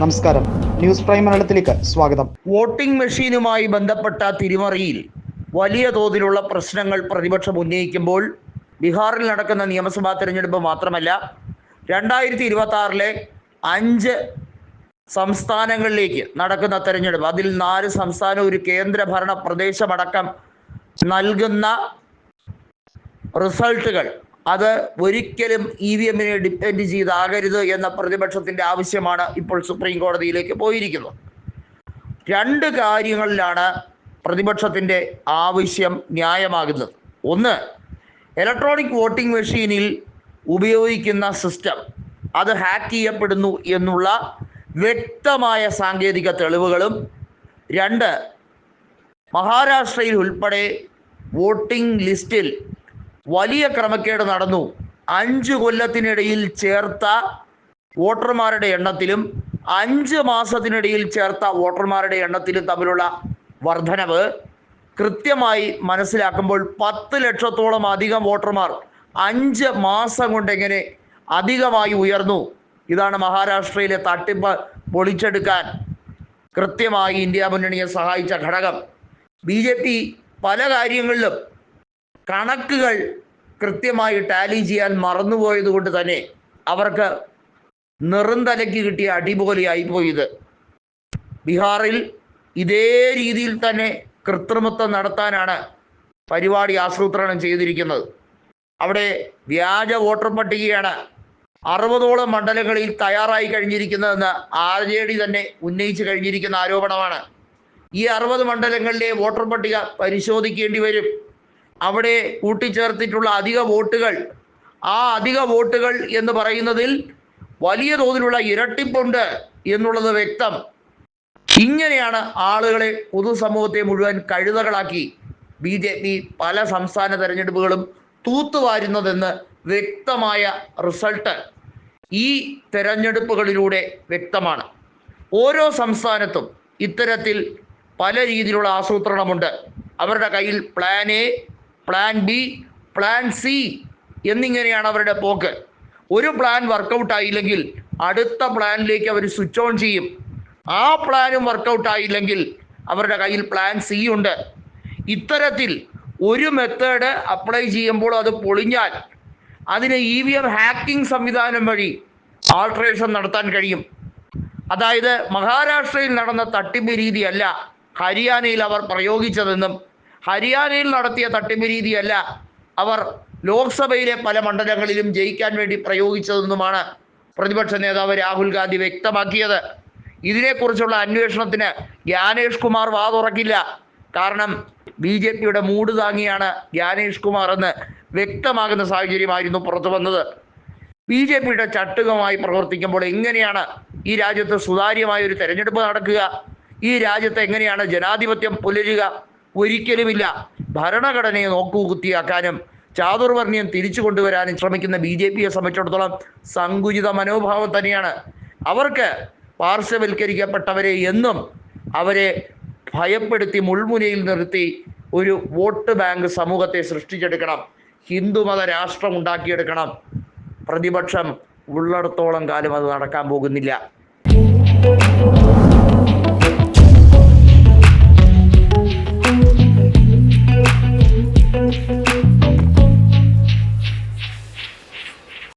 നമസ്കാരം. News prime മലയാളത്തിലേക്ക് സ്വാഗതം. വോട്ടിംഗ് മെഷീനുമായി ബന്ധപ്പെട്ട തിരിമറിയിൽ വലിയ തോതിലുള്ള പ്രശ്നങ്ങൾ പ്രതിപക്ഷം ഉന്നയിക്കുമ്പോൾ ബീഹാറിൽ നടക്കുന്ന നിയമസഭാ തിരഞ്ഞെടുപ്പ് മാത്രമല്ല രണ്ടായിരത്തി ഇരുപത്തി ആറിലെ അഞ്ച് സംസ്ഥാനങ്ങളിലേക്ക് നടക്കുന്ന തെരഞ്ഞെടുപ്പ് അതിൽ നാല് സംസ്ഥാനം ഒരു കേന്ദ്രഭരണ പ്രദേശമടക്കം നൽകുന്ന റിസൾട്ടുകൾ അത് ഒരിക്കലും ഇ വി എമ്മിനെ ഡിപ്പെൻഡ് ചെയ്താകരുത് എന്ന പ്രതിപക്ഷത്തിന്റെ ആവശ്യമാണ് ഇപ്പോൾ സുപ്രീം കോടതിയിലേക്ക് പോയിരിക്കുന്നത്. രണ്ട് കാര്യങ്ങളിലാണ് പ്രതിപക്ഷത്തിന്റെ ആവശ്യം ന്യായമാകുന്നത്. ഒന്ന് ഇലക്ട്രോണിക് വോട്ടിംഗ് മെഷീനിൽ ഉപയോഗിക്കുന്ന സിസ്റ്റം അത് ഹാക്ക് ചെയ്യപ്പെടുന്നു എന്നുള്ള വ്യക്തമായ സാങ്കേതിക തെളിവുകളും. രണ്ട് മഹാരാഷ്ട്രയിൽ ഉൾപ്പെടെ വോട്ടിംഗ് ലിസ്റ്റിൽ വലിയ ക്രമക്കേട് നടന്നു. അഞ്ചു കൊല്ലത്തിനിടയിൽ ചേർത്ത വോട്ടർമാരുടെ എണ്ണത്തിലും അഞ്ച് മാസത്തിനിടയിൽ ചേർത്ത വോട്ടർമാരുടെ എണ്ണത്തിലും തമ്മിലുള്ള വർധനവ് കൃത്യമായി മനസ്സിലാക്കുമ്പോൾ പത്ത് ലക്ഷത്തോളം അധികം വോട്ടർമാർ അഞ്ച് മാസം കൊണ്ട് എങ്ങനെ അധികമായി ഉയർന്നു. ഇതാണ് മഹാരാഷ്ട്രയിലെ തട്ടിപ്പ് പൊളിച്ചെടുക്കാൻ കൃത്യമായി ഇന്ത്യ മുന്നണിയെ സഹായിച്ച ഘടകം. ബി പല കാര്യങ്ങളിലും കണക്കുകൾ കൃത്യമായി ടാലി ചെയ്യാൻ മറന്നുപോയത് കൊണ്ട് തന്നെ അവർക്ക് നിറന്തലയ്ക്ക് കിട്ടിയ അടിപൊളിയായി പോയത്. ബീഹാറിൽ ഇതേ രീതിയിൽ തന്നെ കൃത്രിമത്വം നടത്താനാണ് പരിപാടി ആസൂത്രണം ചെയ്തിരിക്കുന്നത്. അവിടെ വ്യാജ വോട്ടർ പട്ടികയാണ് അറുപതോളം മണ്ഡലങ്ങളിൽ തയ്യാറായി കഴിഞ്ഞിരിക്കുന്നതെന്ന് ആർ ജെ ഡി തന്നെ ഉന്നയിച്ചു കഴിഞ്ഞിരിക്കുന്ന ആരോപണമാണ്. ഈ അറുപത് മണ്ഡലങ്ങളിലെ വോട്ടർ പട്ടിക പരിശോധിക്കേണ്ടി വരും. അവിടെ കൂട്ടിച്ചേർത്തിട്ടുള്ള അധിക വോട്ടുകൾ ആ അധിക വോട്ടുകൾ എന്ന് പറയുന്നതിൽ വലിയ തോതിലുള്ള ഇരട്ടിപ്പുണ്ട് എന്നുള്ളത് വ്യക്തം. ഇങ്ങനെയാണ് ആളുകളെ പൊതുസമൂഹത്തെ മുഴുവൻ കഴുതകളാക്കി ബി ജെ പി പല സംസ്ഥാന തെരഞ്ഞെടുപ്പുകളും തൂത്തുവാരുന്നതെന്ന് വ്യക്തമായ റിസൾട്ട് ഈ തെരഞ്ഞെടുപ്പുകളിലൂടെ വ്യക്തമാണ്. ഓരോ സംസ്ഥാനത്തും ഇത്തരത്തിൽ പല രീതിയിലുള്ള ആസൂത്രണമുണ്ട്. അവരുടെ കയ്യിൽ plan A plan B plan C എന്നിങ്ങനെയാണ് അവരുടെ പോക്ക്. ഒരു പ്ലാൻ വർക്കൗട്ട് ആയില്ലെങ്കിൽ അടുത്ത പ്ലാനിലേക്ക് അവർ സ്വിച്ച് ഓൺ ചെയ്യും. ആ പ്ലാനും വർക്കൗട്ട് ആയില്ലെങ്കിൽ അവരുടെ കയ്യിൽ പ്ലാൻ സി ഉണ്ട്. ഇത്തരത്തിൽ ഒരു മെത്തേഡ് അപ്ലൈ ചെയ്യുമ്പോൾ അത് പൊളിഞ്ഞാൽ അതിന് ഇ വി എം ഹാക്കിംഗ് സംവിധാനം വഴി ആൾട്രേഷൻ നടത്താൻ കഴിയും. അതായത് മഹാരാഷ്ട്രയിൽ നടന്ന തട്ടിപ്പ് രീതിയല്ല ഹരിയാനയിൽ അവർ പ്രയോഗിച്ചതെന്നും ഹരിയാനയിൽ നടത്തിയ തട്ടിപ്പ് രീതിയല്ല. അവർ ലോക്സഭയിലെ പല മണ്ഡലങ്ങളിലും ജയിക്കാൻ വേണ്ടി പ്രയോഗിച്ചതെന്നുമാണ് പ്രതിപക്ഷ നേതാവ് രാഹുൽ ഗാന്ധി വ്യക്തമാക്കിയത്. ഇതിനെക്കുറിച്ചുള്ള അന്വേഷണത്തിന് ജ്ഞാനേഷ് കുമാർ വാതുറക്കില്ല കാരണം ബി ജെ പിയുടെ മൂട് താങ്ങിയാണ് ജ്ഞാനേഷ് കുമാർ എന്ന് വ്യക്തമാകുന്ന സാഹചര്യമായിരുന്നു പുറത്തു വന്നത്. ബി ജെ പിയുടെ ചട്ടുകമായി പ്രവർത്തിക്കുമ്പോൾ എങ്ങനെയാണ് ഈ രാജ്യത്ത് സുതാര്യമായ ഒരു തെരഞ്ഞെടുപ്പ് നടക്കുക? ഈ രാജ്യത്ത് എങ്ങനെയാണ് ജനാധിപത്യം പുലരുക? ഒരിക്കലുമില്ല. ഭരണഘടനയെ നോക്കുകുത്തിയാക്കാനും ചാതുർവർണയം തിരിച്ചു കൊണ്ടുവരാനും ശ്രമിക്കുന്ന ബി ജെ പിയെ സംബന്ധിച്ചിടത്തോളം സങ്കുചിത മനോഭാവം തന്നെയാണ്. അവർക്ക് പാർശ്വവൽക്കരിക്കപ്പെട്ടവരെ എന്നും അവരെ ഭയപ്പെടുത്തി മുൾമുനയിൽ നിർത്തി ഒരു വോട്ട് ബാങ്ക് സമൂഹത്തെ സൃഷ്ടിച്ചെടുക്കണം. ഹിന്ദുമത രാഷ്ട്രം ഉണ്ടാക്കിയെടുക്കണം. പ്രതിപക്ഷം ഉള്ളിടത്തോളം കാലം അത് നടക്കാൻ പോകുന്നില്ല.